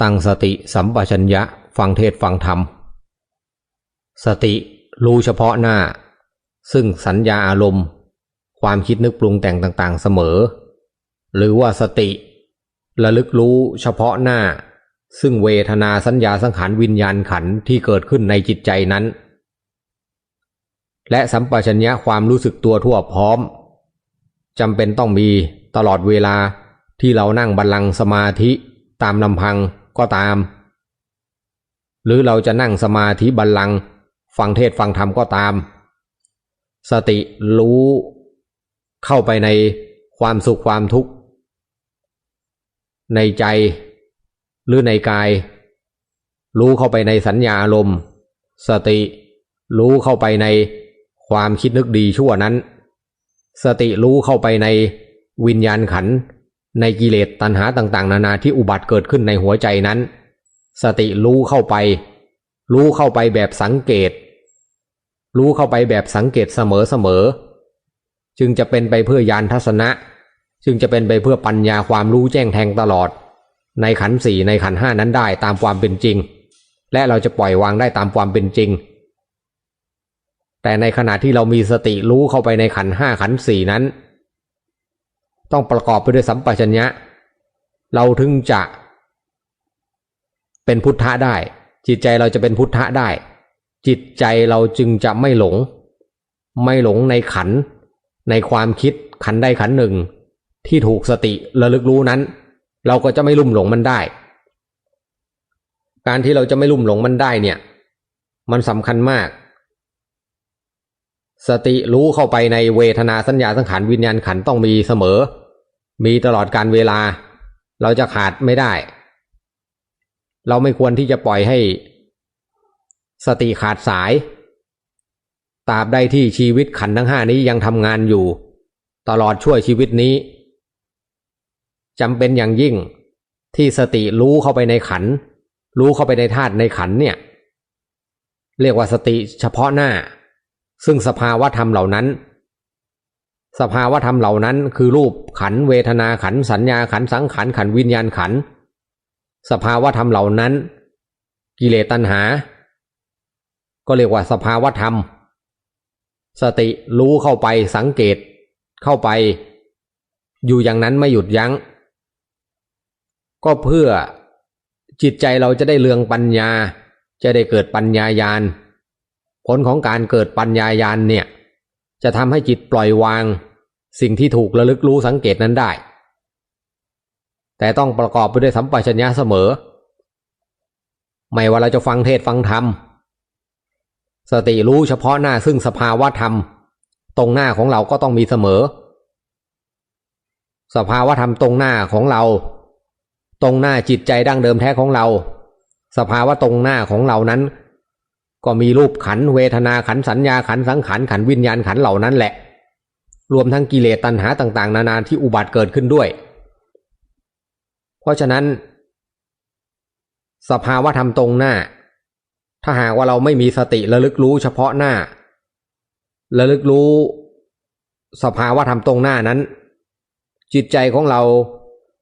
ตั้งสติสัมปชัญญะฟังเทศฟังธรรม สติรู้เฉพาะหน้า ซึ่งสัญญาอารมณ์ ความคิดนึกปรุงแต่งต่างๆเสมอ หรือว่าสติ ระลึกรู้เฉพาะหน้า ซึ่งเวทนาสัญญาสังขารวิญญาณขันธ์ที่เกิดขึ้นในจิตใจนั้น และสัมปชัญญะความรู้สึกตัวทั่วพร้อมจำเป็นต้องมีตลอดเวลาที่เรานั่งบัลลังก์สมาธิตามลำพัง ก็ตาม หรือเราจะนั่งสมาธิบัลลังก์ฟังเทศฟังธรรมก็ตาม สติรู้เข้าไปในความสุขความทุกข์ ในใจหรือในกาย รู้เข้าไปในสัญญาอารมณ์ สติรู้เข้าไปในความคิดนึกดีชั่วนั้น สติรู้เข้าไปในวิญญาณขันธ์ ในกิเลสตัณหาต่างๆ นานาที่อุบัติเกิดขึ้นในหัวใจนั้น สติรู้เข้าไป รู้เข้าไปแบบสังเกต รู้เข้าไปแบบสังเกตเสมอๆจึงจะเป็นไปเพื่อยานทัศนะ จึงจะเป็นไปเพื่อปัญญาความรู้แจ้งแทงตลอด ในขันสี่ในขันห้านั้นได้ตามความเป็นจริง และเราจะปล่อยวางได้ตามความเป็นจริง แต่ในขณะที่เรามีสติรู้เข้าไปในขันห้าขันสี่นั้น ต้องประกอบไปด้วยสัมปชัญญะ เราถึงจะ เป็นพุทธะได้ จิตใจเราจะเป็นพุทธะได้ จิตใจเราจึงจะไม่หลง ไม่หลงในขัน ในความคิดขันใดขันหนึ่ง ที่ถูกสติระลึกรู้นั้น เราก็จะไม่ลุ่มหลงมันได้ การที่เราจะไม่ลุ่มหลงมันได้เนี่ย มันสำคัญมากสติรู้เข้าไปในเวทนาสัญญาสังขารวิญญาณขันต้องมีเสมอ มีตลอดการเวลา เราจะขาดไม่ได้ เราไม่ควรที่จะปล่อยให้ สติขาดสายตราบใดที่ชีวิตขันทั้งห้านี้ยังทำงานอยู่ ตลอดช่วยชีวิตนี้จำเป็นอย่างยิ่งที่สติรู้เข้าไปในขัน รู้เข้าไปในธาตุในขันเนี่ย เรียกว่าสติเฉพาะหน้า ซึ่งสภาวะธรรมเหล่านั้น สภาวะธรรมเหล่านั้น คือรูปขันเวทนาขันสัญญาขันสังขารขันวิญญาณขัน สภาวะธรรมเหล่านั้น กิเลสตัณหา ก็เรียกว่าสภาวะธรรม สติรู้เข้าไปสังเกตเข้าไป อยู่อย่างนั้นไม่หยุดยัง้ง ก็เพื่อจิตใจเราจะได้เลืองปัญญา จะได้เกิดปัญญายาณผลของการเกิดปัญญายาณเนี่ย จะทำให้จิตปล่อยวาง สิ่งที่ถูกระลึกรู้สังเกตนั้นได้ แต่ต้องประกอบไปด้วยสัมปชัญญะเสมอ ไม่ว่าเราจะฟังเทศฟังธรรม สติรู้เฉพาะหน้าซึ่งสภาวะธรรม ตรงหน้าของเราก็ต้องมีเสมอ สภาวะธรรมตรงหน้าของเรา ตรงหน้าจิตใจดั้งเดิมแท้ของเรา สภาวะตรงหน้าของเรานั้น ก็มีรูปขันเวทนาขันสัญญาขันสังขารขันวิญญาณขันเหล่านั้นแหละ รวมทั้งกิเลสตัณหาต่างๆ นานาที่อุบัติเกิดขึ้นด้วย เพราะฉะนั้น สภาวะธรรมตรงหน้า ถ้าหากว่าเราไม่มีสติระลึกรู้เฉพาะหน้าระลึกรู้ สภาวะธรรมตรงหน้านั้น จิตใจของเรา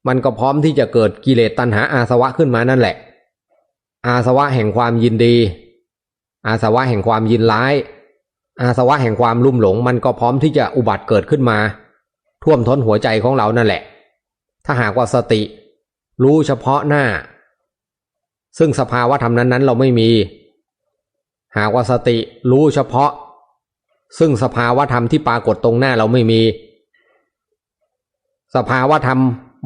มันก็พร้อมที่จะเกิดกิเลสตัณหาอาสวะขึ้นมานั่นแหละ อาสวะแห่งความยินดี อาสวะแห่งความยินร้าย อาสวะแห่งความลุ่มหลง มันก็พร้อมที่จะอุบัติเกิดขึ้นมา ท่วมท้นหัวใจของเรานั่นแหละ ถ้าหากว่าสติ รู้เฉพาะหน้า ซึ่งสภาวะธรรมนั้นๆ เราไม่มี หากว่าสติรู้เฉพาะ ซึ่งสภาวะธรรมที่ปรากฏตรงหน้าเราไม่มี สภาวะธรรม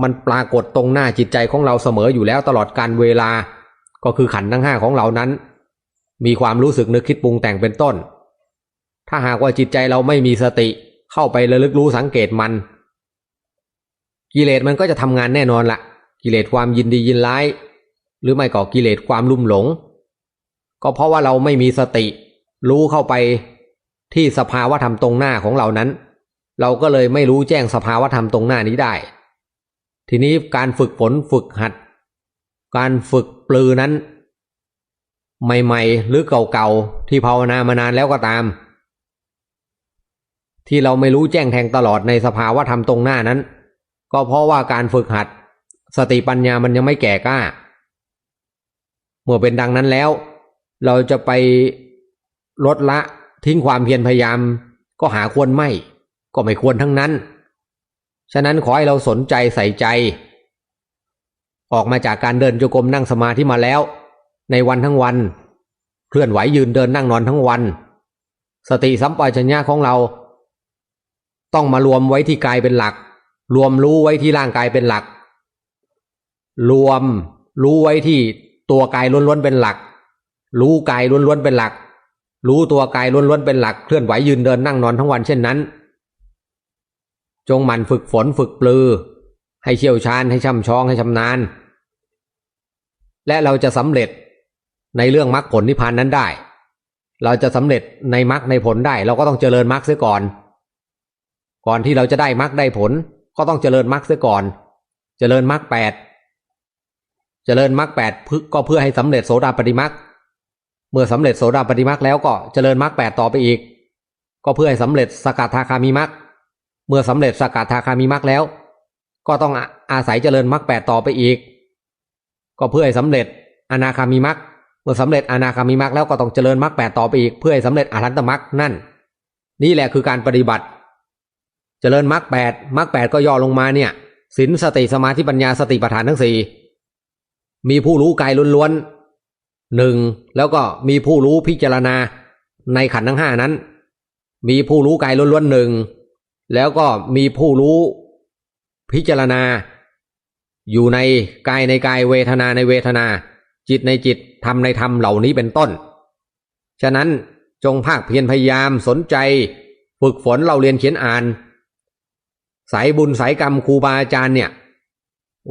มันปรากฏตรงหน้าจิตใจของเราเสมออยู่แล้วตลอดการเวลา ก็คือขันธ์ทั้งห้าของเรานั้น มีความรู้สึกนึกคิดปรุงแต่งเป็นต้น ถ้าหากว่าจิตใจเราไม่มีสติเข้าไประลึกรู้สังเกตมัน กิเลสมันก็จะทำงานแน่นอนละกิเลสความยินดียินร้าย หรือไม่ก็กิเลสความลุ่มหลง ก็เพราะว่าเราไม่มีสติ รู้เข้าไปที่สภาวะธรรมตรงหน้าของเรานั้น เราก็เลยไม่รู้แจ้งสภาวะธรรมตรงหน้านี้ได้ ทีนี้การฝึกฝนฝึกหัด การฝึกปลือนั้น ใหม่ ๆ หรือเก่าๆ ที่ภาวนามานานแล้วก็ตาม ที่เราไม่รู้แจ้งแทงตลอดในสภาวะธรรมตรงหน้านั้น ก็เพราะว่าการฝึกหัด สติปัญญามันยังไม่แก่กล้า เมื่อเป็นดังนั้นแล้ว เราจะไปลดละทิ้งความเพียรพยายาม ก็หาควรไม่ ก็ไม่ควรทั้งนั้น ฉะนั้นขอให้เราสนใจใส่ใจ ออกมาจากการเดินจงกรมนั่งสมาธิมาแล้ว ในวันทั้งวัน เคลื่อนไหวยืนเดินนั่งนอนทั้งวัน สติสัมปชัญญะของเรา ต้องมารวมไว้ที่กายเป็นหลัก รวมรู้ไว้ที่ร่างกายเป็นหลัก รวมรู้ไว้ที่ตัวกายล้วนๆเป็นหลัก รู้กายล้วนๆเป็นหลัก รู้ตัวกายล้วนๆเป็นหลัก เคลื่อนไหวยืนเดินนั่งนอนทั้งวันเช่นนั้น จงหมั่นฝึกฝนฝึกปลือ ให้เชี่ยวชาญให้ช่ำชองให้ชำนาญและเราจะสำเร็จ ในเรื่องมรรคผลนิพพานนั้นได้ เราจะสำเร็จในมรรคในผลได้ เราก็ต้องเจริญมรรคเสียก่อน ก่อนที่เราจะได้มรรคได้ผล ก็ต้องเจริญมรรคเสียก่อน เจริญมรรคแปดเจริญมรรคแปดก็เพื่อให้สำเร็จโสดาปฏิมรรคเมื่อสำเร็จโสดาปฏิมรรคแล้วก็เจริญมรรคแปดต่อไปอีก ก็เพื่อให้สำเร็จสกัดทาคามีมรรคเมื่อสำเร็จสกัดทาคามีมรรคแล้ว ก็ต้องอาศัยเจริญมรรคแปดต่อไปอีก ก็เพื่อให้สำเร็จอนาคามีมรรค เมื่อสำเร็จอนาคามีมรรคแล้วก็ต้องเจริญมรรคแปดต่อไปอีก เพื่อให้สำเร็จอรหันตมรรคนั่น นี่แหละคือการปฏิบัติ เจริญมรรคแปดมรรคแปดก็ย่อลงมาเนี่ยศีลสติสมาธิปัญญาสติปัฏฐานทั้งสี่มีผู้รู้กายล้วนๆหนึ่งแล้วก็มีผู้รู้พิจารณาในขันธ์ทั้งห้านั้น มีผู้รู้กายล้วนๆหนึ่งแล้วก็มีผู้รู้พิจารณา อยู่ในกายในกายเวทนาในเวทนา จิตในจิต ธรรมในธรรมเหล่านี้เป็นต้น ฉะนั้นจงภาคเพียรพยายามสนใจ ฝึกฝนเราเรียนเขียนอ่าน สายบุญสายกรรมครูบาอาจารย์เนี่ย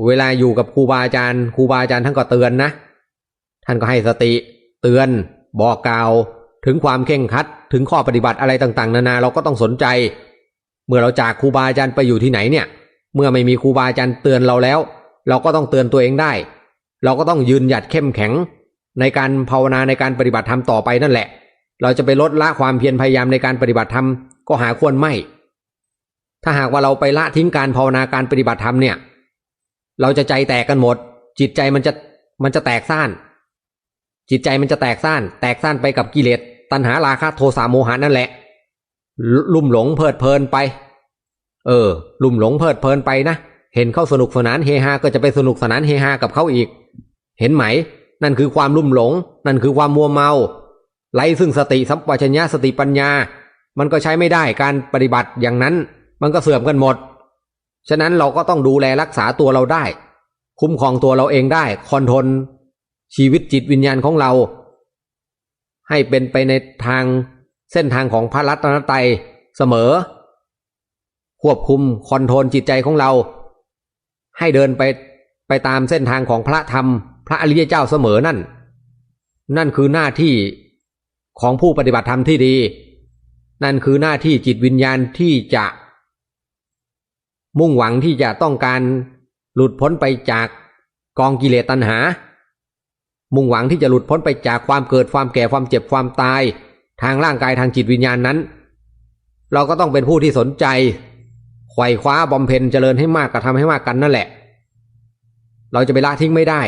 เวลาอยู่กับครูบาอาจารย์ครูบาอาจารย์ท่านก็เตือนนะ ท่านก็ให้สติเตือน บอกกล่าว ถึงความเข่งคัด ถึงข้อปฏิบัติอะไรต่าง ๆ นานาเราก็ต้องสนใจ เมื่อเราจากครูบาอาจารย์ไปอยู่ที่ไหนเนี่ย เมื่อไม่มีครูบาอาจารย์เตือนเราแล้ว เราก็ต้องเตือนตัวเองได้ เราก็ต้องยืนหยัดเข้มแข็ง ในการภาวนาในการปฏิบัติธรรมต่อไปนั่นแหละ เราจะไปลดละความเพียรพยายามในการปฏิบัติธรรมก็หาควรไม่ ถ้าหากว่าเราไปละทิ้งการภาวนาการปฏิบัติธรรมเนี่ย เราจะใจแตกกันหมด จิตใจมันจะมันจะแตกซ่าน จิตใจมันจะแตกซ่าน แตกซ่านไปกับกิเลสตัณหาราคะโทสะโมหานั่นแหละ ลุ่มหลงเพลิดเพลินไป เออ ลุ่มหลงเพลิดเพลินไปนะเห็นเขาสนุกสนานเฮฮาก็จะไปสนุกสนานเฮฮากับเขาอีก เห็นไหม นั่นคือความลุ่มหลง นั่นคือความมัวเมา ไร้ซึ่งสติสัมปชัญญะสติปัญญา มันก็ใช้ไม่ได้การปฏิบัติอย่างนั้น มันก็เสื่อมกันหมด ฉะนั้นเราก็ต้องดูแลรักษาตัวเราได้ คุ้มครองตัวเราเองได้คอนทรลชีวิตจิตวิญญาณของเรา ให้เป็นไปในทางเส้นทางของพระรัตนตรัยเสมอ ควบคุมคอนโทรลจิตใจของเรา ให้เดินไปไปตามเส้นทางของพระธรรม พระอริยเจ้าเสมอนั่น นั่นคือหน้าที่ของผู้ปฏิบัติธรรมที่ดี นั่นคือหน้าที่จิตวิญญาณที่จะ มุ่งหวังที่จะต้องการหลุดพ้นไปจากกองกิเลสตัณหา มุ่งหวังที่จะหลุดพ้นไปจากความเกิดความแก่ความเจ็บความตาย ทางร่างกายทางจิตวิญญาณนั้น เราก็ต้องเป็นผู้ที่สนใจไขว่คว้าบำเพ็ญเจริญให้มากกระทำให้มากกันนั่นแหละ เราจะไปละทิ้งไม่ได้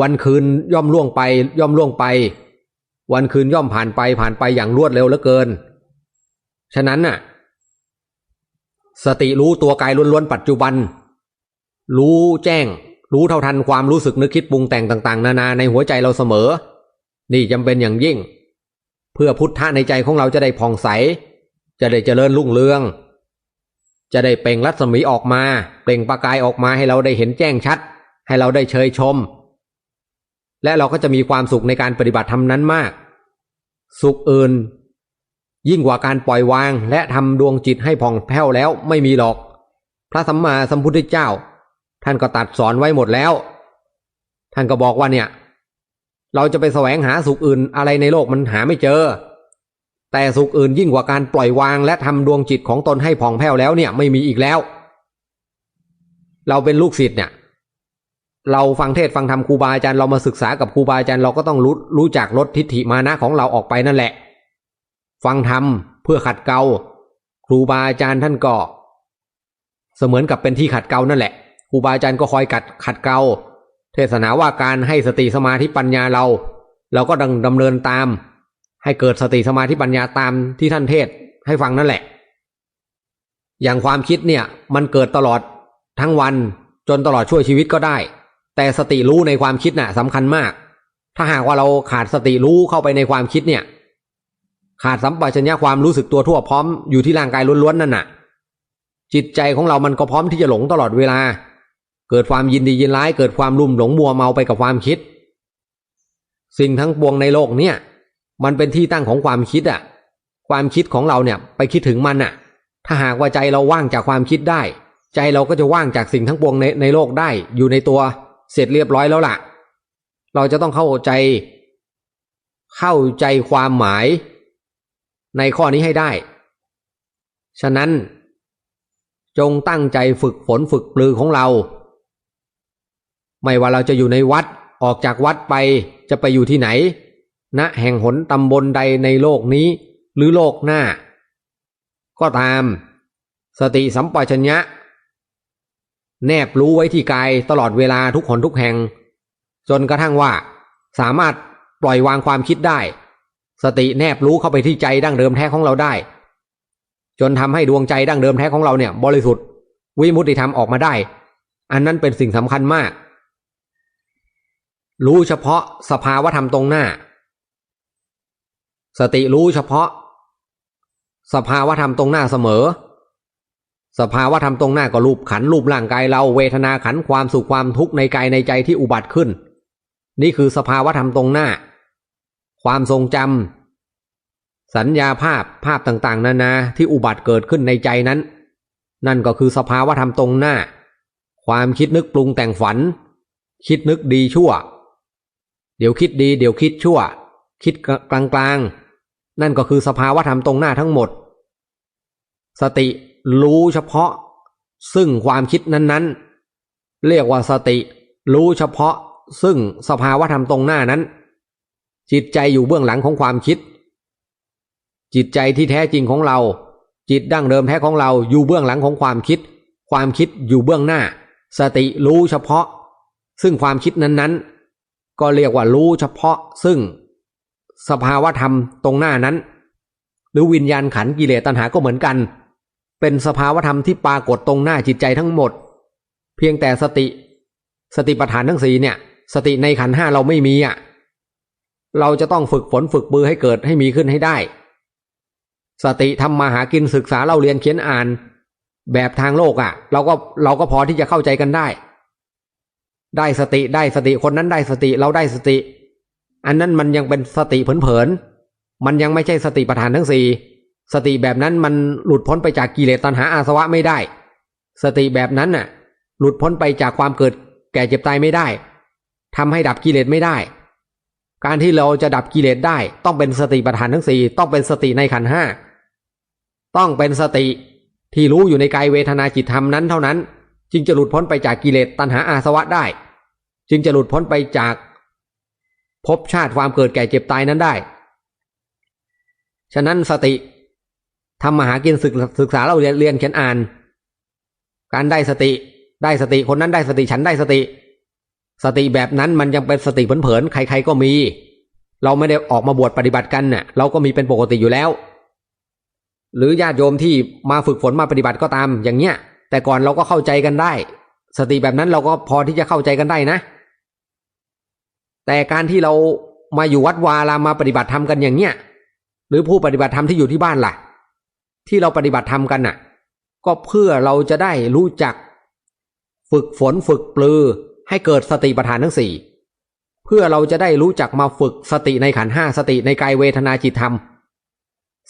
วันคืนย่อมล่วงไป ย่อมล่วงไป วันคืนย่อมผ่านไปผ่านไปอย่างรวดเร็วเหลือเกิน ฉะนั้นน่ะ สติรู้ตัวกายล้วนๆปัจจุบัน รู้แจ้ง รู้เท่าทันความรู้สึกนึกคิดปรุงแต่งต่าง ๆ นานาในหัวใจเราเสมอ นี่จำเป็นอย่างยิ่ง เพื่อพุทธะในใจของเราจะได้ผ่องใส จะได้เจริญรุ่งเรือง จะได้เปล่งรัศมีออกมา เปล่งประกายออกมาให้เราได้เห็นแจ้งชัด ให้เราได้เชยชม และเราก็จะมีความสุขในการปฏิบัติธรรมนั้นมาก สุขอื่น ยิ่งกว่าการปล่อยวางและทำดวงจิตให้ผ่องแผ้วแล้วไม่มีหรอก พระสัมมาสัมพุทธเจ้า ท่านก็ตัดสอนไว้หมดแล้ว ท่านก็บอกว่าเนี่ย เราจะไปแสวงหาสุขอื่นอะไรในโลกมันหาไม่เจอ แต่สุขอื่นยิ่งกว่าการปล่อยวางและทำดวงจิตของตนให้ผ่องแผ้วแล้วเนี่ยไม่มีอีกแล้ว เราเป็นลูกศิษย์เนี่ย เราฟังเทศฟังธรรมครูบาอาจารย์เรามาศึกษากับครูบาอาจารย์เราก็ต้องรู้รู้จักลดทิฏฐิมานะของเราออกไปนั่นแหละ ฟังธรรมเพื่อขัดเกลาครูบาอาจารย์ท่านก็เสมือนกับเป็นที่ขัดเกลานั่นแหละครูบาอาจารย์ก็คอยกัดขัดเกลาเทศนาว่าการให้สติสมาธิปัญญาเรา เราก็ดังดำเนินตาม ให้เกิดสติสมาธิปัญญาตามที่ท่านเทศให้ฟังนั่นแหละ อย่างความคิดเนี่ยมันเกิดตลอดทั้งวันจนตลอดช่วยชีวิตก็ได้ แต่สติรู้ในความคิดน่ะสำคัญมาก ถ้าหากว่าเราขาดสติรู้เข้าไปในความคิดเนี่ย ขาดสัมปชัญญะความรู้สึกตัวทั่วพร้อมอยู่ที่ร่างกายล้วนๆนั่นน่ะ จิตใจของเรามันก็พร้อมที่จะหลงตลอดเวลา เกิดความยินดียินร้ายเกิดความลุ่มหลงมัวเมาไปกับความคิด สิ่งทั้งปวงในโลกเนี่ย มันเป็นที่ตั้งของความคิดอะความคิดของเราเนี่ยไปคิดถึงมันอะถ้าหากว่าใจเราว่างจากความคิดได้ ใจเราก็จะว่างจากสิ่งทั้งปวงในในโลกได้อยู่ในตัว เสร็จเรียบร้อยแล้วล่ะ เราจะต้องเข้าใจ เข้าใจความหมาย ในข้อนี้ให้ได้ ฉะนั้น จงตั้งใจฝึกฝนฝึกปลือของเรา ไม่ว่าเราจะอยู่ในวัดออกจากวัดไปจะไปอยู่ที่ไหนณแห่งหนตำบลใดในโลกนี้ หรือโลกหน้า ก็ตาม สติสัมปชัญญะ แนบรู้ไว้ที่กายตลอดเวลาทุกคนทุกแห่ง จนกระทั่งว่า สามารถปล่อยวางความคิดได้ สติแนบรู้เข้าไปที่ใจดั้งเดิมแท้ของเราได้ จนทำให้ดวงใจดั้งเดิมแท้ของเราเนี่ย บริสุทธิ์ วิมุตติธรรมออกมาได้ อันนั้นเป็นสิ่งสำคัญมาก รู้เฉพาะสภาวะธรรมตรงหน้า สติรู้เฉพาะ สภาวะธรรมตรงหน้าเสมอ สภาวะธรรมตรงหน้าก็รูปขันรูปร่างกายเราเวทนาขันความสุขความทุกข์ในกายในใจที่อุบัติขึ้น นี่คือสภาวะธรรมตรงหน้า ความทรงจำสัญญาภาพภาพต่างๆนานาที่อุบัติเกิดขึ้นในใจนั้น นั่นก็คือสภาวะธรรมตรงหน้า ความคิดนึกปรุงแต่งฝัน คิดนึกดีชั่ว เดี๋ยวคิดดี เดี๋ยวคิดชั่ว คิดกลางๆ นั่นก็คือสภาวะธรรมตรงหน้าทั้งหมด สติ รู้เฉพาะ ซึ่งความคิดนั้นๆ เรียกว่าสติ รู้เฉพาะ ซึ่งสภาวะธรรมตรงหน้านั้น จิตใจอยู่เบื้องหลังของความคิด จิตใจที่แท้จริงของเรา จิตดั้งเดิมแท้ของเราอยู่เบื้องหลังของความคิด ความคิดอยู่เบื้องหน้า สติรู้เฉพาะ ซึ่งความคิดนั้นๆ ก็เรียกว่ารู้เฉพาะ ซึ่ง สภาวะธรรมตรงหน้านั้น หรือวิญญาณขันธ์กิเลสตัณหาก็เหมือนกัน เป็นสภาวธรรมที่ปรากฏตรงหน้าจิตใจทั้งหมด เพียงแต่สติ สติปัฏฐานทั้งสี่เนี่ย สติในขันห้าเราไม่มีอะเราจะต้องฝึกฝนฝึกบือให้เกิดให้มีขึ้นให้ได้ สติทำมาหากินศึกษาเราเรียนเขียนอ่าน แบบทางโลกอะ เราก็เราก็พอที่จะเข้าใจกันได้ ได้สติได้สติคนนั้นได้สติเราได้สติ อันนั้นมันยังเป็นสติเผลอๆมันยังไม่ใช่สติปัฏฐานทั้งสี่ สติแบบนั้นมันหลุดพ้นไปจากกิเลสตัณหาอาสวะไม่ได้ สติแบบนั้นน่ะ หลุดพ้นไปจากความเกิดแก่เจ็บตายไม่ได้ทำให้ดับกิเลสไม่ได้ การที่เราจะดับกิเลสได้ ต้องเป็นสติปัฏฐานทั้งสี่ต้องเป็นสติในขันห้าต้องเป็นสติที่รู้อยู่ในกายเวทนาจิตธรรมนั้นเท่านั้น จึงจะหลุดพ้นไปจากกิเลสตัณหาอาสวะได้ จึงจะหลุดพ้นไปจากภพชาติความเกิดแก่เจ็บตายนั้นได้ ฉะนั้นสติ ทำมาหากินศึกศึกษาเราเรียนเรียนเขียนอ่าน การได้สติ ได้สติคนนั้นได้สติฉันได้สติ สติแบบนั้นมันยังเป็นสติเผลอๆใคร ๆก็มี เราไม่ได้ออกมาบวชปฏิบัติกันเน่ะ เราก็มีเป็นปกติอยู่แล้ว หรือญาติโยมที่มาฝึกฝนมาปฏิบัติก็ตามอย่างเนี้ย แต่ก่อนเราก็เข้าใจกันได้ สติแบบนั้นเราก็พอที่จะเข้าใจกันได้นะ แต่การที่เรามาอยู่วัดวาลามาปฏิบัติธรรมกันอย่างเนี้ยหรือผู้ปฏิบัติธรรมที่อยู่ที่บ้านล่ะ ที่เราปฏิบัติธรรมกันน่ะ ก็เพื่อเราจะได้รู้จัก ฝึกฝนฝึกปลือ ให้เกิดสติปัฏฐานทั้งสี่เพื่อเราจะได้รู้จักมาฝึกสติในขันห้าสติในกายเวทนาจิตธรรม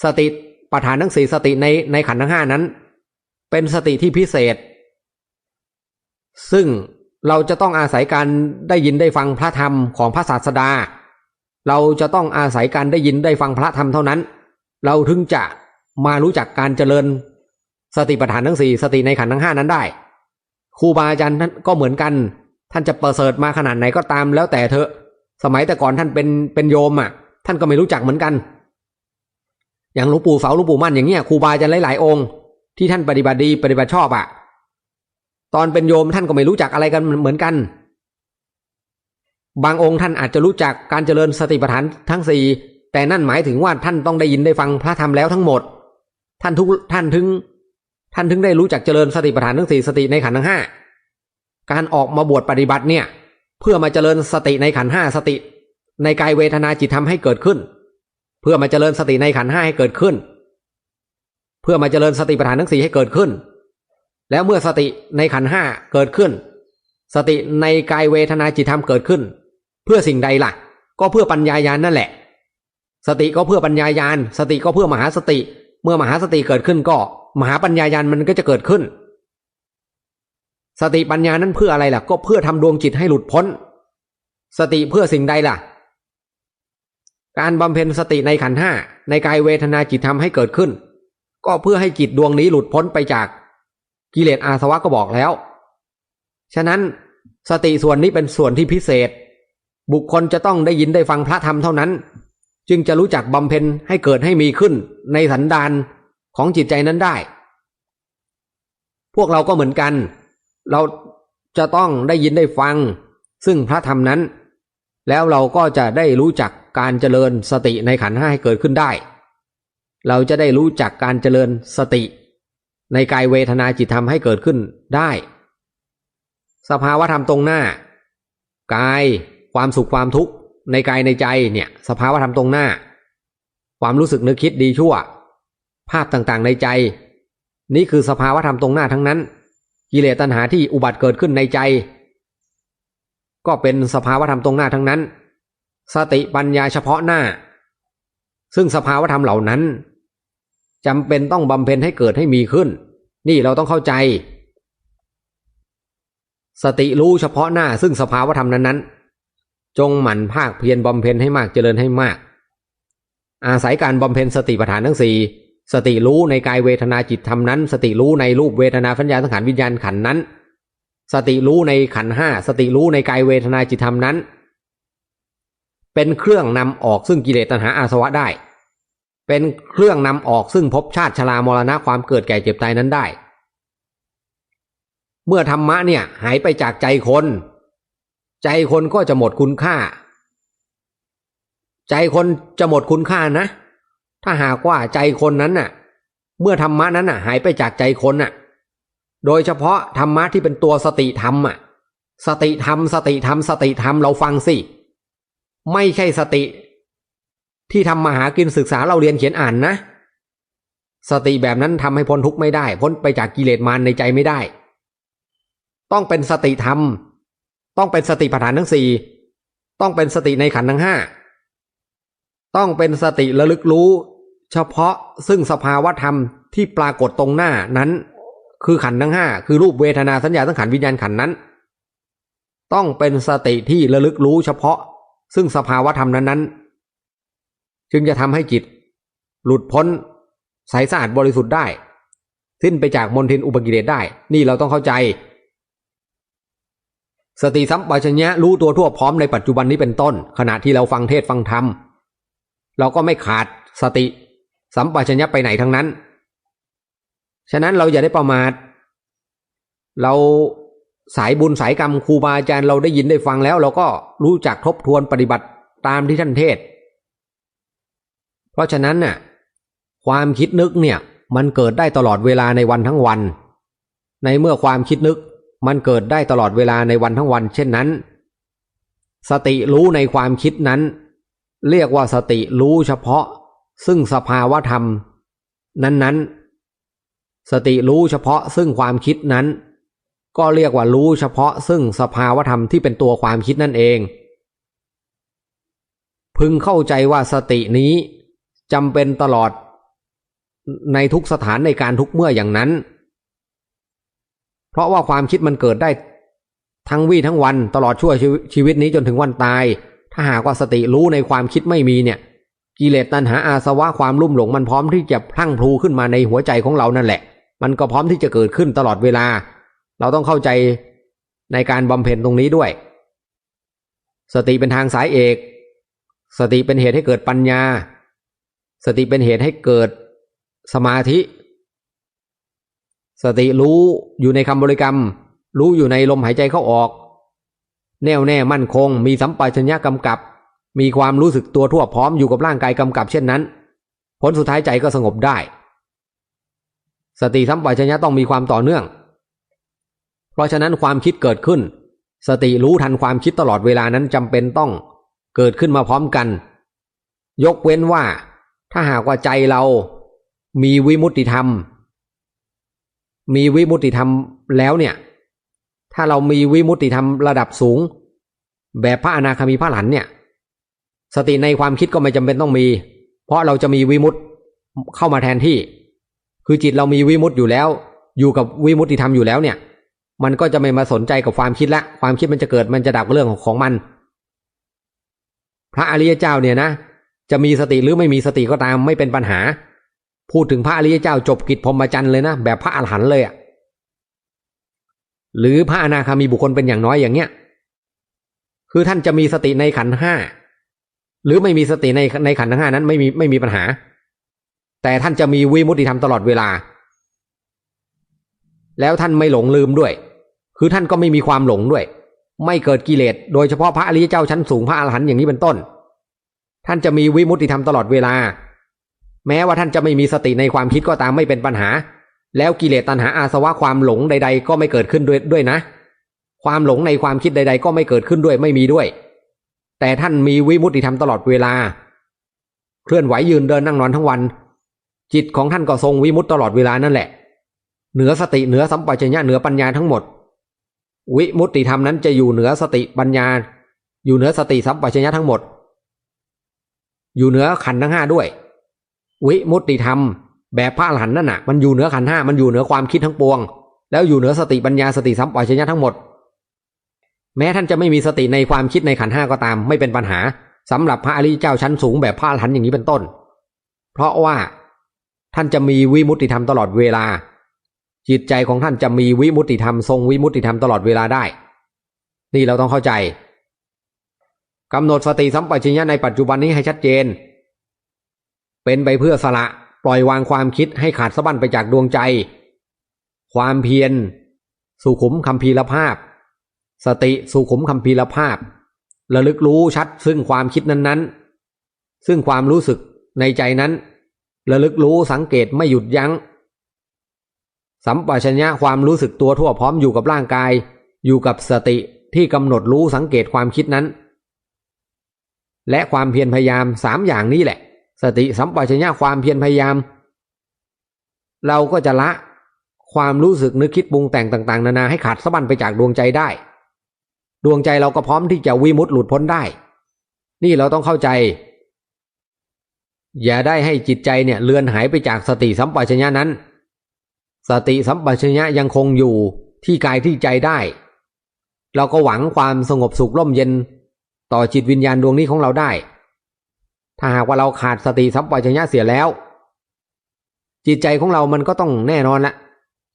สติปัฏฐานทั้งสี่สติในในขันทั้งห้านั้น เป็นสติที่พิเศษ ซึ่งเราจะต้องอาศัยการได้ยินได้ฟังพระธรรมของพระศาสดา เราจะต้องอาศัยการได้ยินได้ฟังพระธรรมเท่านั้น เราถึงจะ มารู้จักการเจริญสติปัฏฐานทั้งสี่สติในขันทั้งห้านั้นได้ครูบาอาจารย์ท่านก็เหมือนกัน ท่านจะประเสริฐมาขนาดไหนก็ตามแล้วแต่เถอะ สมัยแต่ก่อนท่านเป็นเป็นโยมอะ ท่านก็ไม่รู้จักเหมือนกัน อย่างหลวงปู่เสาหลวงปู่มั่นอย่างเงี้ยครูบาอาจารย์หลายๆองค์ ที่ท่านปฏิบัติดีปฏิบัติชอบอะ ตอนเป็นโยมท่านก็ไม่รู้จักอะไรกันเหมือนกัน บางองค์ท่านอาจจะรู้จักการเจริญสติปัฏฐานทั้งสี่แต่นั่นหมายถึงว่าท่านต้องได้ยินได้ฟังพระธรรมแล้วทั้งหมด ท่านทุกท่านถึง ท่านถึงได้รู้จักเจริญสติปัฏฐานทั้งสี่สติในขันธ์ทั้งห้าการออกมาบวชปฏิบัติเนี่ย เพื่อมาเจริญสติในขันธ์ห้าสติ ในกายเวทนาจิตธรรมให้เกิดขึ้น เพื่อมาเจริญสติในขันธ์ห้าให้เกิดขึ้น เพื่อมาเจริญสติปัฏฐานทั้งสี่ให้เกิดขึ้น แล้วเมื่อสติในขันธ์ห้าเกิดขึ้น สติในกายเวทนาจิตธรรมเกิดขึ้น เพื่อสิ่งใดล่ะ ก็เพื่อปัญญายาณนั่นแหละ สติก็เพื่อปัญญายาณสติก็เพื่อมหาสติ เมื่อมหาสติเกิดขึ้นก็ มหาปัญญายาณมันก็จะเกิดขึ้น สติปัญญานั้นเพื่ออะไรล่ะ ก็เพื่อทำดวงจิตให้หลุดพ้น สติเพื่อสิ่งใดล่ะ การบำเพ็ญสติในขันห้าในกายเวทนาจิตธรรมให้เกิดขึ้น ก็เพื่อให้จิตดวงนี้หลุดพ้นไปจากกิเลสอาสวะก็บอกแล้ว ฉะนั้นสติส่วนนี้เป็นส่วนที่พิเศษ บุคคลจะต้องได้ยินได้ฟังพระธรรมเท่านั้น จึงจะรู้จักบำเพ็ญให้เกิดให้มีขึ้นในสันดานของจิตใจนั้นได้ พวกเราก็เหมือนกัน เราจะต้องได้ยินได้ฟัง ซึ่งพระธรรมนั้น แล้วเราก็จะได้รู้จักการเจริญสติในขันห้าให้เกิดขึ้นได้ เราจะได้รู้จักการเจริญสติ ในกายเวทนาจิตธรรมให้เกิดขึ้นได้ สภาวะธรรมตรงหน้า กายความสุขความทุกข์ ในกายในใจเนี่ย สภาวะธรรมตรงหน้า ความรู้สึกนึกคิดดีชั่ว ภาพต่างๆในใจ นี่คือสภาวะธรรมตรงหน้าทั้งนั้น กิเลสตัณหาที่อุบัติเกิดขึ้นในใจ ก็เป็นสภาวะธรรมตรงหน้าทั้งนั้น สติปัญญาเฉพาะหน้า ซึ่งสภาวะธรรมเหล่านั้นจำเป็นต้องบำเพ็ญให้เกิดให้มีขึ้น นี่เราต้องเข้าใจ สติรู้เฉพาะหน้าซึ่งสภาวะธรรมนั้นๆ จงหมั่นภาคเพียรบำเพ็ญให้มากเจริญให้มาก อาศัยการบำเพ็ญสติปัฏฐานทั้งสี่สติรู้ในกายเวทนาจิตธรรมนั้น สติรู้ในรูปเวทนาสัญญาสังขารวิญญาณขันนั้น สติรู้ในขันห้าสติรู้ในกายเวทนาจิตธรรมนั้น เป็นเครื่องนำออกซึ่งกิเลสตัณหาอาสวะได้ เป็นเครื่องนำออกซึ่งภพชาติชรามรณะความเกิดแก่เจ็บตายนั้นได้ เมื่อธรรมะเนี่ยหายไปจากใจคน ใจคนก็จะหมดคุณค่า ใจคนจะหมดคุณค่านะ ถ้าหากว่าใจคนนั้นน่ะ เมื่อธรรมะนั้นน่ะ หายไปจากใจคนน่ะ โดยเฉพาะธรรมะที่เป็นตัวสติธรรมอะ สติธรรม สติธรรม สติธรรมเราฟังสิไม่ใช่สติ ที่ทำมาหากินศึกษาเราเรียนเขียนอ่านนะ สติแบบนั้นทำให้พ้นทุกข์ไม่ได้ พ้นไปจากกิเลสมารในใจไม่ได้ ต้องเป็นสติธรรม ต้องเป็นสติปัฏฐานทั้งสี่ต้องเป็นสติในขันธ์ทั้งห้าต้องเป็นสติระลึกรู้ เฉพาะซึ่งสภาวะธรรมที่ปรากฏตรงหน้านั้น คือขันธ์ทั้งห้าคือรูปเวทนาสัญญาสังขารวิญญาณขันธ์นั้น ต้องเป็นสติที่ระลึกรู้เฉพาะ ซึ่งสภาวะธรรมนั้นๆ จึงจะทำให้จิต หลุดพ้นใสสะอาดบริสุทธิ์ได้ สิ้นไปจากมลทินอุปกิเลสได้ นี่เราต้องเข้าใจ สติสัมปชัญญะรู้ตัวทั่วพร้อมในปัจจุบันนี้เป็นต้น ขณะที่เราฟังเทศฟังธรรมเราก็ไม่ขาดสติ สัมปชัญญะไปไหนทั้งนั้น ฉะนั้นเราอย่าได้ประมาทเราสายบุญสายกรรมครูบาอาจารย์เราได้ยินได้ฟังแล้ว เราก็รู้จักทบทวนปฏิบัติตามที่ท่านเทศ เพราะฉะนั้นน่ะความคิดนึกเนี่ยมันเกิดได้ตลอดเวลาในวันทั้งวัน ในเมื่อความคิดนึก มันเกิดได้ตลอดเวลาในวันทั้งวัน เช่นนั้น สติรู้ในความคิดนั้น เรียกว่าสติรู้เฉพาะ ซึ่งสภาวะธรรม นั้นๆ สติรู้เฉพาะซึ่งความคิดนั้น ก็เรียกว่ารู้เฉพาะ ซึ่งสภาวะธรรมที่เป็นตัวความคิดนั่นเอง พึงเข้าใจว่าสตินี้จำเป็นตลอด ในทุกสถานในการทุกเมื่ออย่างนั้น เพราะว่าความคิดมันเกิดได้ทั้งวี่ทั้งวันตลอดชั่วชีวิตนี้จนถึงวันตาย ถ้าหากว่าสติรู้ในความคิดไม่มีเนี่ย กิเลสตัณหาอาสวะความลุ่มหลงมันพร้อมที่จะพลั่งพลูขึ้นมาในหัวใจของเรานั่นแหละ มันก็พร้อมที่จะเกิดขึ้นตลอดเวลา เราต้องเข้าใจในการบำเพ็ญตรงนี้ด้วย สติเป็นทางสายเอก สติเป็นเหตุให้เกิดปัญญา สติเป็นเหตุให้เกิดสมาธิ สติรู้อยู่ในคำบริกรรม รู้อยู่ในลมหายใจเข้าออก แน่วแน่มั่นคง มีสัมปชัญญะกำกับ มีความรู้สึกตัวทั่วพร้อมอยู่กับร่างกายกำกับเช่นนั้น ผลสุดท้ายใจก็สงบได้ สติสัมปชัญญะต้องมีความต่อเนื่อง เพราะฉะนั้นความคิดเกิดขึ้น สติรู้ทันความคิดตลอดเวลานั้นจำเป็นต้องเกิดขึ้นมาพร้อมกัน ยกเว้นว่า ถ้าหากว่าใจเรามีวิมุตติธรรม มีวิมุติธรรมแล้วเนี่ย ถ้าเรามีวิมุติธรรมระดับสูง แบบพระอนาคามีพระหลันเนี่ย สติในความคิดก็ไม่จำเป็นต้องมี เพราะเราจะมีวิมุติเข้ามาแทนที่ คือจิตเรามีวิมุติอยู่แล้ว อยู่กับวิมุตติธรรมอยู่แล้วเนี่ย มันก็จะไม่มาสนใจกับความคิดละ ความคิดมันจะเกิดมันจะดับเรื่องของของมัน พระอริยเจ้าเนี่ยนะ จะมีสติหรือไม่มีสติก็ตามไม่เป็นปัญหา พูดถึงพระอริยเจ้าจบกิจพรหมจรรย์เลยนะ แบบพระอรหันต์เลยอะหรือพระอนาคามีบุคคลเป็นอย่างน้อยอย่างเนี้ย คือท่านจะมีสติในขันห้าหรือไม่มีสติในในขันทั้งห้านั้นไม่มีไม่มีปัญหา แต่ท่านจะมีวิมุติธรรมตลอดเวลา แล้วท่านไม่หลงลืมด้วย คือท่านก็ไม่มีความหลงด้วย ไม่เกิดกิเลสโดยเฉพาะพระอริยเจ้าชั้นสูงพระอรหันต์อย่างนี้เป็นต้น ท่านจะมีวิมุติธรรมตลอดเวลา แม้ว่าท่านจะไม่มีสติในความคิดก็ตามไม่เป็นปัญหา แล้วกิเลสตัณหาอาสวะความหลงใด ๆ ก็ไม่เกิดขึ้นด้วยด้วยนะ ความหลงในความคิดใด ๆ ก็ไม่เกิดขึ้นด้วยไม่มีด้วย แต่ท่านมีวิมุตติธรรมตลอดเวลา เคลื่อนไหวยืนเดินนั่งนอนทั้งวัน จิตของท่านก็ทรงวิมุตติตลอดเวลานั่นแหละ เหนือสติเหนือสัมปชัญญะเหนือปัญญาทั้งหมด วิมุตติธรรมนั้นจะอยู่เหนือสติปัญญา อยู่เหนือสติสัมปชัญญะทั้งหมด อยู่เหนือขันธ์ทั้งห้าด้วย วิมุตติธรรม แบบพระอรหันต์นั่นน่ะมันอยู่เหนือขันห้ามันอยู่เหนือความคิดทั้งปวง แล้วอยู่เหนือสติปัญญาสติสัมปชัญญะทั้งหมด แม้ท่านจะไม่มีสติในความคิดในขันห้าก็ตาม ไม่เป็นปัญหาสำหรับพระอริยเจ้าชั้นสูงแบบพระอรหันต์อย่างนี้เป็นต้น เพราะว่าท่านจะมีวิมุตติธรรมตลอดเวลา จิตใจของท่านจะมีวิมุตติธรรมทรงวิมุตติธรรมตลอดเวลาได้ นี่เราต้องเข้าใจกำหนดสติสัมปชัญญะในปัจจุบันนี้ให้ชัดเจน เป็นไปเพื่อสละปล่อยวางความคิดให้ขาดสะบั้นไปจากดวงใจ ความเพียรสุขุมคำพีรภาพ สติสุขุมคำพีรภาพ ระลึกรู้ชัดซึ่งความคิดนั้นๆ ซึ่งความรู้สึกในใจนั้น ระลึกรู้สังเกตไม่หยุดยัง้ง สัมปชัญญะความรู้สึกตัวทั่วพร้อมอยู่กับร่างกาย อยู่กับสติที่กำหนดรู้สังเกตความคิดนั้น และความเพียรพยายามสามอย่างนี้แหละ สติสัมปชัญญะความเพียรพยายาม เราก็จะละความรู้สึกนึกคิดปรุงแต่งต่าง ๆ นานาให้ขาดสะบั้นไปจากดวงใจได้ ดวงใจเราก็พร้อมที่จะวิมุตติหลุดพ้นได้ นี่เราต้องเข้าใจ อย่าได้ให้จิตใจเนี่ยเลือนหายไปจากสติสัมปชัญญะนั้น สติสัมปชัญญะยังคงอยู่ที่กายที่ใจได้ เราก็หวังความสงบสุขร่มเย็นต่อจิตวิญญาณดวงนี้ของเราได้ ถ้าหากว่าเราขาดสติสัมปชัญญะเสียแล้ว จิตใจของเรามันก็ต้องแน่นอนละ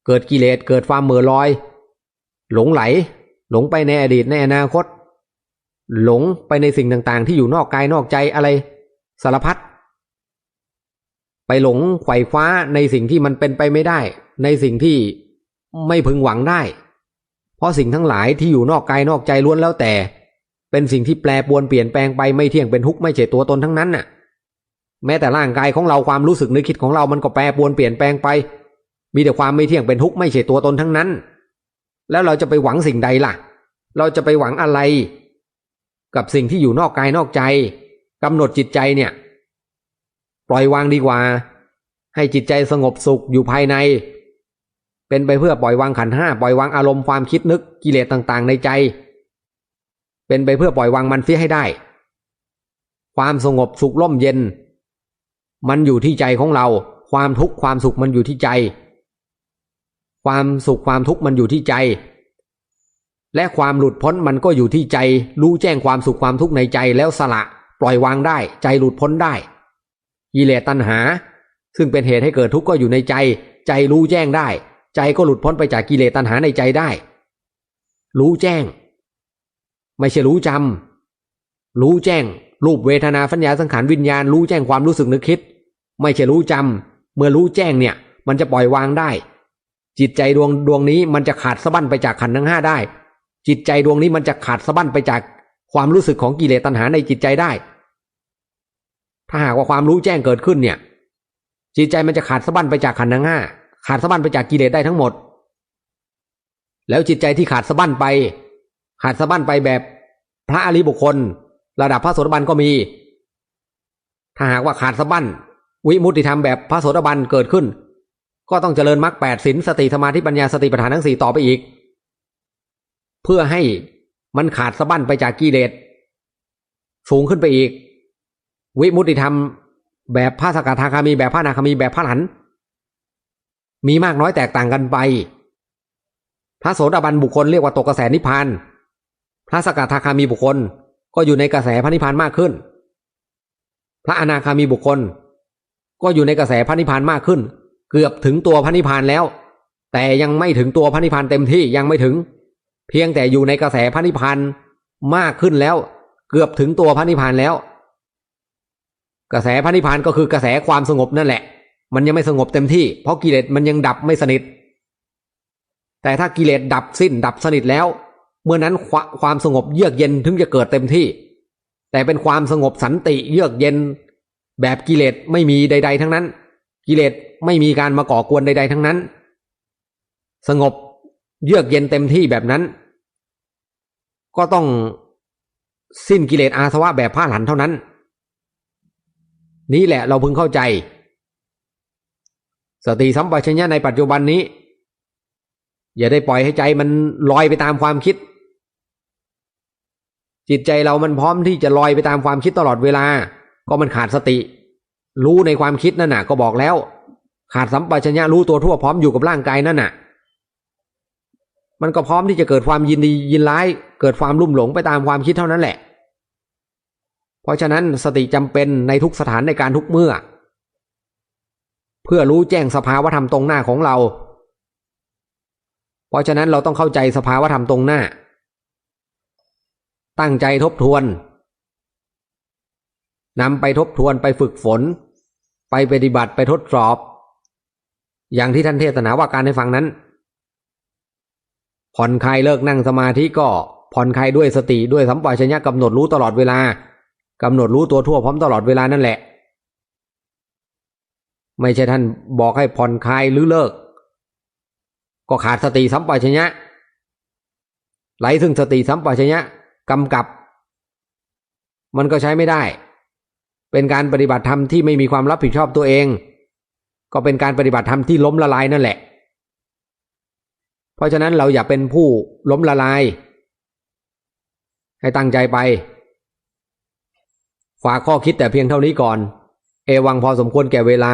เกิดกิเลสเกิดความเมื่อลอย หลงไหล หลงไปในอดีตในอนาคต หลงไปในสิ่งต่างๆ ที่อยู่นอกกายนอกใจอะไร สารพัดไปหลงไขว่คว้าในสิ่งที่มันเป็นไปไม่ได้ ในสิ่งที่ไม่พึงหวังได้ เพราะสิ่งทั้งหลายที่อยู่นอกกายนอกใจล้วนแล้วแต่ เป็นสิ่งที่แปรปวนเปลี่ยนแปลงไปไม่เที่ยงเป็นทุกข์ไม่ใช่ตัวตนทั้งนั้นน่ะ แม้แต่ร่างกายของเราความรู้สึกนึกคิดของเรามันก็แปรปวนเปลี่ยนแปลงไป มีแต่ความไม่เที่ยงเป็นทุกข์ไม่ใช่ตัวตนทั้งนั้น แล้วเราจะไปหวังสิ่งใดล่ะ เราจะไปหวังอะไร กับสิ่งที่อยู่นอกกายนอกใจกำหนดจิตใจเนี่ย ปล่อยวางดีกว่า ให้จิตใจสงบสุขอยู่ภายใน เป็นไปเพื่อปล่อยวางขันห้าปล่อยวางอารมณ์ความคิดนึกกิเลสต่างๆ ในใจ เป็นไปเพื่อปล่อยวางมันเสียให้ได้ ความสงบสุขร่มเย็น มันอยู่ที่ใจของเรา ความทุกข์ความสุขมันอยู่ที่ใจ ความสุขความทุกข์มันอยู่ที่ใจ และความหลุดพ้นมันก็อยู่ที่ใจ รู้แจ้งความสุขความทุกข์ในใจแล้วสละ ปล่อยวางได้ ใจหลุดพ้นได้กิเลสตัณหา ซึ่งเป็นเหตุให้เกิดทุกข์ก็อยู่ในใจ ใจรู้แจ้งได้ ใจก็หลุดพ้นไปจากกิเลสตัณหาในใจได้ รู้แจ้ง ไม่ใช่รู้จำรู้แจ้ง รูปเวทนาสัญญาสังขารวิญญาณ รู้แจ้งความรู้สึกนึกคิด ไม่ใช่รู้จำเมื่อรู้แจ้งเนี่ย มันจะปล่อยวางได้ จิตใจดวงดวงนี้มันจะขาดสะบั้นไปจากขันธ์ทั้งห้าได้ จิตใจดวงนี้มันจะขาดสะบั้นไปจากความรู้สึกของกิเลสตัณหาในจิตใจได้ ถ้าหากว่าความรู้แจ้งเกิดขึ้นเนี่ย จิตใจมันจะขาดสะบั้นไปจากขันธ์ทั้งห้าขาดสะบั้นไปจากกิเลสได้ทั้งหมด แล้วจิตใจที่ขาดสะบั้นไป ขาดสะบั้นไปแบบพระอริบุคคล ระดับพระโสดาบันก็มี ถ้าหากว่าขาดสะบั้นวิมุตติธรรมแบบพระโสดาบันเกิดขึ้น ก็ต้องเจริญมรรคแปดศีลสติสมาธิปัญญาสติปัฏฐานทั้งสี่ต่อไปอีก เพื่อให้มันขาดสะบั้นไปจากกิเลสสูงขึ้นไปอีก วิมุตติธรรม แบบพระสกทาคามีแบบพระนาคามีแบบพระหลันมีมากน้อยแตกต่างกันไป พระโสดาบันบุคคลเรียกว่าตกกระแสนิพพาน พระสกทาคามีบุคคลก็อยู่ในกระแสพระนิพพานมากขึ้น พระอนาคามีบุคคล ก็อยู่ในกระแสพระนิพพานมากขึ้น เกือบถึงตัวพระนิพพานแล้ว แต่ยังไม่ถึงตัวพระนิพพานเต็มที่ยังไม่ถึง เพียงแต่อยู่ในกระแสพระนิพพานมากขึ้นแล้ว เกือบถึงตัวพระนิพพานแล้ว กระแสพระนิพพานก็คือกระแสความสงบนั่นแหละ มันยังไม่สงบเต็มที่ เพราะกิเลสมันยังดับไม่สนิท แต่ถ้ากิเลสดับสิ้นดับสนิทแล้ว เมื่อนั้นควความสงบเยือกเย็นถึงจะเกิดเต็มที่ แต่เป็นความสงบสันติเยือกเย็น แบบกิเลสไม่มีใด ๆ ทั้งนั้น กิเลสไม่มีการมาก่อกวนใด ๆ ทั้งนั้น สงบเยือกเย็นเต็มที่แบบนั้น ก็ต้องสิ้นกิเลสอาสวะแบบผ้าหลันเท่านั้น นี่แหละเราพึงเข้าใจ สติสัมปชัญญะในปัจจุบันนี้ อย่าได้ปล่อยให้ใจมันลอยไปตามความคิด จิตใจเรามันพร้อมที่จะลอยไปตามความคิดตลอดเวลา ก็มันขาดสติ รู้ในความคิดนั่นน่ะ ก็บอกแล้ว ขาดสัมปชัญญะรู้ตัวทั่วพร้อมอยู่กับร่างกายนั่นน่ะ มันก็พร้อมที่จะเกิดความยินดียินร้าย เกิดความลุ่มหลงไปตามความคิดเท่านั้นแหละ เพราะฉะนั้นสติจำเป็นในทุกสถานในการทุกเมื่อ เพื่อรู้แจ้งสภาวะธรรมตรงหน้าของเรา เพราะฉะนั้นเราต้องเข้าใจสภาวะธรรมตรงหน้า ตั้งใจทบทวนนำไปทบทวนไปฝึกฝน ไปปฏิบัติไปทดสอบ อย่างที่ท่านเทศนาว่าการให้ฟังนั้น ผ่อนคลายเลิกนั่งสมาธิก็ผ่อนคลายด้วยสติด้วยสัมปชัญญะกำหนดรู้ตลอดเวลากำหนดรู้ตัวทั่วพร้อมตลอดเวลานั่นแหละ ไม่ใช่ท่านบอกให้ผ่อนคลายหรือเลิก ก็ขาดสติสัมปชัญญะไหลซึ่งสติสัมปชัญญะ กำกับ มันก็ใช้ไม่ได้ เป็นการปฏิบัติธรรมที่ไม่มีความรับผิดชอบตัวเอง ก็เป็นการปฏิบัติธรรมที่ล้มละลายนั่นแหละ เพราะฉะนั้นเราอย่าเป็นผู้ล้มละลาย ให้ตั้งใจไป ฝากข้อคิดแต่เพียงเท่านี้ก่อน เอวังพอสมควรแก่เวลา